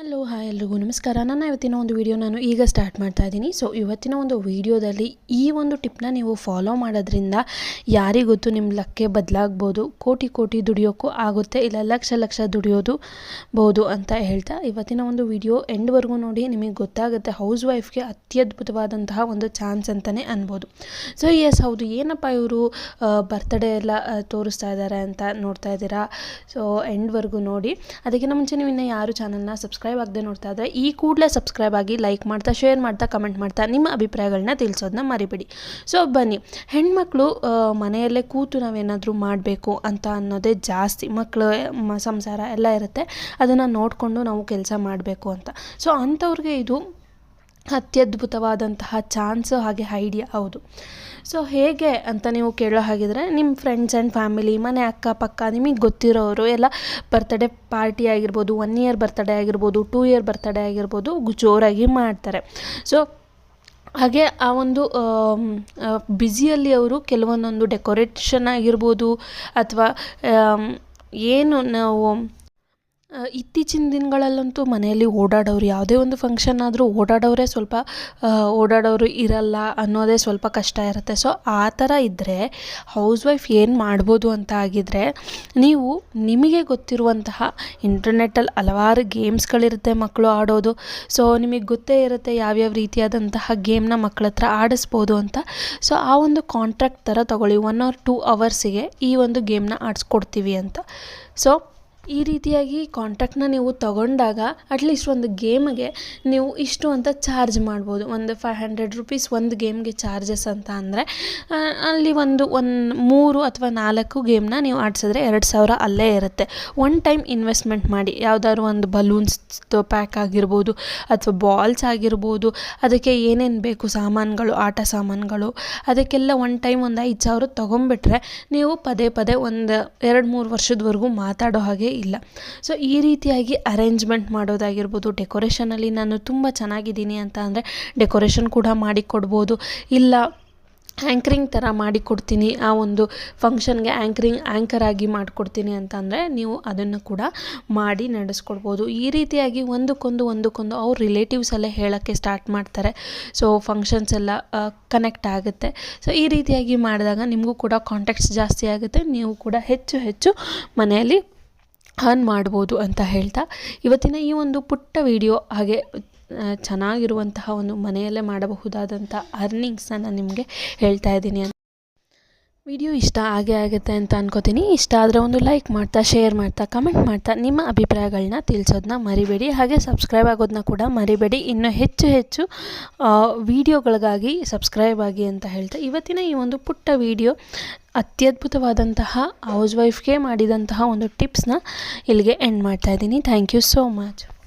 Hello hi ಎಲ್ರಿಗೂ ನಮಸ್ಕಾರ. ನಾನು ಇವತ್ತಿನ ಒಂದು ವಿಡಿಯೋ ನಾನು ಈಗ ಸ್ಟಾರ್ಟ್ ಮಾಡ್ತಾ ಇದ್ದೀನಿ. ಸೊ ಇವತ್ತಿನ ಒಂದು ವಿಡಿಯೋದಲ್ಲಿ ಈ ಒಂದು ಟಿಪ್ನ ನೀವು ಫಾಲೋ ಮಾಡೋದ್ರಿಂದ ಯಾರಿಗೊತ್ತು ನಿಮ್ಮ ಲಕ್ಕೆ ಬದಲಾಗ್ಬೋದು, ಕೋಟಿ ಕೋಟಿ ದುಡಿಯೋಕ್ಕೂ ಆಗುತ್ತೆ, ಇಲ್ಲ ಲಕ್ಷ ಲಕ್ಷ ದುಡಿಯೋದು ಬೋದು ಅಂತ ಹೇಳ್ತಾ ಇವತ್ತಿನ ಒಂದು ವಿಡಿಯೋ ಎಂಡ್ವರೆಗೂ ನೋಡಿ ನಿಮಗೆ ಗೊತ್ತಾಗುತ್ತೆ ಹೌಸ್ ವೈಫ್ಗೆ ಅತ್ಯದ್ಭುತವಾದಂತಹ ಒಂದು ಚಾನ್ಸ್ ಅಂತಲೇ ಅನ್ಬೋದು. ಸೊ ಎಸ್ ಹೌದು, ಏನಪ್ಪ ಇವರು ಬರ್ತ್ಡೇ ಎಲ್ಲ ತೋರಿಸ್ತಾ ಇದ್ದಾರೆ ಅಂತ ನೋಡ್ತಾ ಇದ್ದೀರಾ? ಸೊ ಎಂಡ್ವರೆಗೂ ನೋಡಿ. ಅದಕ್ಕಿಂತ ಮುಂಚೆ ನೀವು ಇನ್ನೂ ಯಾರು ಚಾನಲ್ನ ಸಬ್ಸ್ಕ್ರೈಬ್ ಆಗದೆ ನೋಡ್ತಾ ಇದ್ರೆ ಈ ಕೂಡಲೇ ಸಬ್ಸ್ಕ್ರೈಬ್ ಆಗಿ ಲೈಕ್ ಮಾಡ್ತಾ ಶೇರ್ ಮಾಡ್ತಾ ಕಮೆಂಟ್ ಮಾಡ್ತಾ ನಿಮ್ಮ ಅಭಿಪ್ರಾಯಗಳನ್ನ ತಿಳಿಸೋದನ್ನ ಮರಿಬೇಡಿ. ಸೊ ಬನ್ನಿ. ಹೆಣ್ಮಕ್ಳು ಮನೆಯಲ್ಲೇ ಕೂತು ನಾವೇನಾದರೂ ಮಾಡಬೇಕು ಅಂತ ಅನ್ನೋದೇ ಜಾಸ್ತಿ. ಮಕ್ಕಳು ಸಂಸಾರ ಎಲ್ಲ ಇರುತ್ತೆ. ಅದನ್ನು ನೋಡಿಕೊಂಡು ನಾವು ಕೆಲಸ ಮಾಡಬೇಕು ಅಂತ. ಸೊ ಅಂಥವ್ರಿಗೆ ಇದು ಅತ್ಯದ್ಭುತವಾದಂತಹ ಚಾನ್ಸ್ ಹಾಗೆ ಐಡಿಯಾ ಹೌದು. ಸೊ ಹೇಗೆ ಅಂತ ನೀವು ಕೇಳೋ ಹಾಗಿದ್ರೆ ನಿಮ್ಮ ಫ್ರೆಂಡ್ಸ್ ಆ್ಯಂಡ್ ಫ್ಯಾಮಿಲಿ ಮನೆ ಅಕ್ಕಪಕ್ಕ, ನಿಮಗೆ ಗೊತ್ತಿರೋರು ಎಲ್ಲ ಬರ್ತ್ಡೇ ಪಾರ್ಟಿ ಆಗಿರ್ಬೋದು ಒನ್ ಇಯರ್ ಬರ್ತ್ಡೇ ಆಗಿರ್ಬೋದು ಟೂ ಇಯರ್ ಬರ್ತ್ಡೇ ಆಗಿರ್ಬೋದು ಜೋರಾಗಿ ಮಾಡ್ತಾರೆ. ಸೊ ಹಾಗೆ ಆ ಒಂದು ಬ್ಯುಸಿಯಲ್ಲಿ ಅವರು ಕೆಲವೊಂದೊಂದು ಡೆಕೋರೇಷನ್ ಆಗಿರ್ಬೋದು ಅಥವಾ ಏನು ನಾವು ಇತ್ತೀಚಿನ ದಿನಗಳಲ್ಲಂತೂ ಮನೆಯಲ್ಲಿ ಓಡಾಡೋರು ಯಾವುದೇ ಒಂದು ಫಂಕ್ಷನ್ ಆದರೂ ಓಡಾಡೋರೇ ಸ್ವಲ್ಪ ಓಡಾಡೋರು ಇರಲ್ಲ ಅನ್ನೋದೇ ಸ್ವಲ್ಪ ಕಷ್ಟ ಇರುತ್ತೆ. ಸೊ ಆ ಥರ ಇದ್ದರೆ ಹೌಸ್ ವೈಫ್ ಏನು ಮಾಡ್ಬೋದು ಅಂತ ಆಗಿದ್ರೆ ನೀವು ನಿಮಗೆ ಗೊತ್ತಿರುವಂತಹ ಇಂಟರ್ನೆಟ್ಟಲ್ಲಿ ಹಲವಾರು ಗೇಮ್ಸ್ಗಳಿರುತ್ತೆ ಮಕ್ಕಳು ಆಡೋದು. ಸೊ ನಿಮಗೆ ಗೊತ್ತೇ ಇರುತ್ತೆ ಯಾವ್ಯಾವ ರೀತಿಯಾದಂತಹ ಗೇಮ್ನ ಮಕ್ಕಳ ಹತ್ರ ಆಡಿಸ್ಬೋದು ಅಂತ. ಸೊ ಆ ಒಂದು ಕಾಂಟ್ರಾಕ್ಟ್ ಥರ ತಗೊಳ್ಳಿ. ಒನ್ ಆರ್ ಟೂ ಅವರ್ಸಿಗೆ ಈ ಒಂದು ಗೇಮ್ನ ಆಡಿಸ್ಕೊಡ್ತೀವಿ ಅಂತ. ಸೊ ಈ ರೀತಿಯಾಗಿ ಕಾಂಟ್ಯಾಕ್ಟ್ನ ನೀವು ತಗೊಂಡಾಗ ಅಟ್ಲೀಸ್ಟ್ ಒಂದು ಗೇಮ್ಗೆ ನೀವು ಇಷ್ಟು ಅಂತ ಚಾರ್ಜ್ ಮಾಡ್ಬೋದು. ಒಂದು ಫೈವ್ ಹಂಡ್ರೆಡ್ ರುಪೀಸ್ ಒಂದು ಗೇಮ್ಗೆ ಚಾರ್ಜಸ್ ಅಂತ ಅಂದರೆ ಅಲ್ಲಿ ಒಂದು ಒಂದು ಮೂರು ಅಥವಾ ನಾಲ್ಕು ಗೇಮ್ನ ನೀವು ಆಡಿಸಿದ್ರೆ ಎರಡು ಸಾವಿರ ಅಲ್ಲೇ ಇರುತ್ತೆ. ಒನ್ ಟೈಮ್ ಇನ್ವೆಸ್ಟ್ಮೆಂಟ್ ಮಾಡಿ. ಯಾವುದಾದ್ರು ಒಂದು ಬಲೂನ್ಸ್ ಪ್ಯಾಕ್ ಆಗಿರ್ಬೋದು ಅಥವಾ ಬಾಲ್ಸ್ ಆಗಿರ್ಬೋದು, ಅದಕ್ಕೆ ಏನೇನು ಬೇಕು ಸಾಮಾನುಗಳು, ಆಟ ಸಾಮಾನುಗಳು, ಅದಕ್ಕೆಲ್ಲ ಒನ್ ಟೈಮ್ ಒಂದು ಐದು ಸಾವಿರ ತೊಗೊಂಬಿಟ್ರೆ ನೀವು ಪದೇ ಪದೇ ಒಂದು ಎರಡು ಮೂರು ವರ್ಷದವರೆಗೂ ಮಾತಾಡೋ ಹಾಗೆ ಇಲ್ಲ. ಸೊ ಈ ರೀತಿಯಾಗಿ ಅರೇಂಜ್ಮೆಂಟ್ ಮಾಡೋದಾಗಿರ್ಬೋದು ಡೆಕೋರೇಷನಲ್ಲಿ ನಾನು ತುಂಬ ಚೆನ್ನಾಗಿದ್ದೀನಿ ಅಂತ ಅಂದರೆ ಡೆಕೋರೇಷನ್ ಕೂಡ ಮಾಡಿಕೊಡ್ಬೋದು ಇಲ್ಲ ಆ್ಯಂಕ್ರಿಂಗ್ ಥರ ಮಾಡಿಕೊಡ್ತೀನಿ ಆ ಒಂದು ಫಂಕ್ಷನ್ಗೆ ಆ್ಯಂಕ್ರಿಂಗ್ ಆ್ಯಂಕರ್ ಆಗಿ ಮಾಡಿಕೊಡ್ತೀನಿ ಅಂತಂದರೆ ನೀವು ಅದನ್ನು ಕೂಡ ಮಾಡಿ ನಡೆಸ್ಕೊಡ್ಬೋದು. ಈ ರೀತಿಯಾಗಿ ಒಂದಕ್ಕೊಂದು ಒಂದಕ್ಕೊಂದು ಅವ್ರ ರಿಲೇಟಿವ್ಸ್ ಎಲ್ಲ ಹೇಳೋಕ್ಕೆ ಸ್ಟಾರ್ಟ್ ಮಾಡ್ತಾರೆ. ಸೊ ಫಂಕ್ಷನ್ಸ್ ಎಲ್ಲ ಕನೆಕ್ಟ್ ಆಗುತ್ತೆ. ಸೊ ಈ ರೀತಿಯಾಗಿ ಮಾಡಿದಾಗ ನಿಮಗೂ ಕೂಡ ಕಾಂಟ್ಯಾಕ್ಟ್ಸ್ ಜಾಸ್ತಿ ಆಗುತ್ತೆ. ನೀವು ಕೂಡ ಹೆಚ್ಚು ಹೆಚ್ಚು ಮನೆಯಲ್ಲಿ ಅರ್ನ್ ಮಾಡ್ಬೋದು ಅಂತ ಹೇಳ್ತಾ ಇವತ್ತಿನ ಈ ಒಂದು ಪುಟ್ಟ ವಿಡಿಯೋ ಹಾಗೆ ಚೆನ್ನಾಗಿರುವಂತಹ ಒಂದು ಮನೆಯಲ್ಲೇ ಮಾಡಬಹುದಾದಂಥ ಅರ್ನಿಂಗ್ಸ್ನ ನಾನು ನಿಮಗೆ ಹೇಳ್ತಾ ಇದ್ದೀನಿ ಅಂತ. ವಿಡಿಯೋ ಇಷ್ಟ ಆಗೇ ಆಗುತ್ತೆ ಅಂತ ಅನ್ಕೋತೀನಿ. ಇಷ್ಟ ಆದರೆ ಒಂದು ಲೈಕ್ ಮಾಡ್ತಾ, ಶೇರ್ ಮಾಡ್ತಾ, ಕಮೆಂಟ್ ಮಾಡ್ತಾ. ನಿಮ್ಮ ಅಭಿಪ್ರಾಯಗಳನ್ನ ತಿಳಿಸೋದನ್ನ ಮರಿಬೇಡಿ. ಹಾಗೆ ಸಬ್ಸ್ಕ್ರೈಬ್ ಆಗೋದನ್ನ ಕೂಡ ಮರಿಬೇಡಿ. ಇನ್ನು ಹೆಚ್ಚು ಹೆಚ್ಚು ವಿಡಿಯೋಗಳಿಗಾಗಿ ಸಬ್ಸ್ಕ್ರೈಬ್ ಆಗಿ ಅಂತ ಹೇಳ್ತಾ. ಇವತ್ತಿನ ಈ ಒಂದು ಪುಟ್ಟ ವಿಡಿಯೋ ಅತ್ಯದ್ಭುತವಾದಂತಹ ಹೌಸ್ ವೈಫ್ಗೆ ಮಾಡಿದಂತಹ ಒಂದು ಟಿಪ್ಸ್ನ ಇಲ್ಲಿಗೆ ಎಂಡ್ ಮಾಡ್ತಾ ಇದ್ದೀನಿ. Thank you so much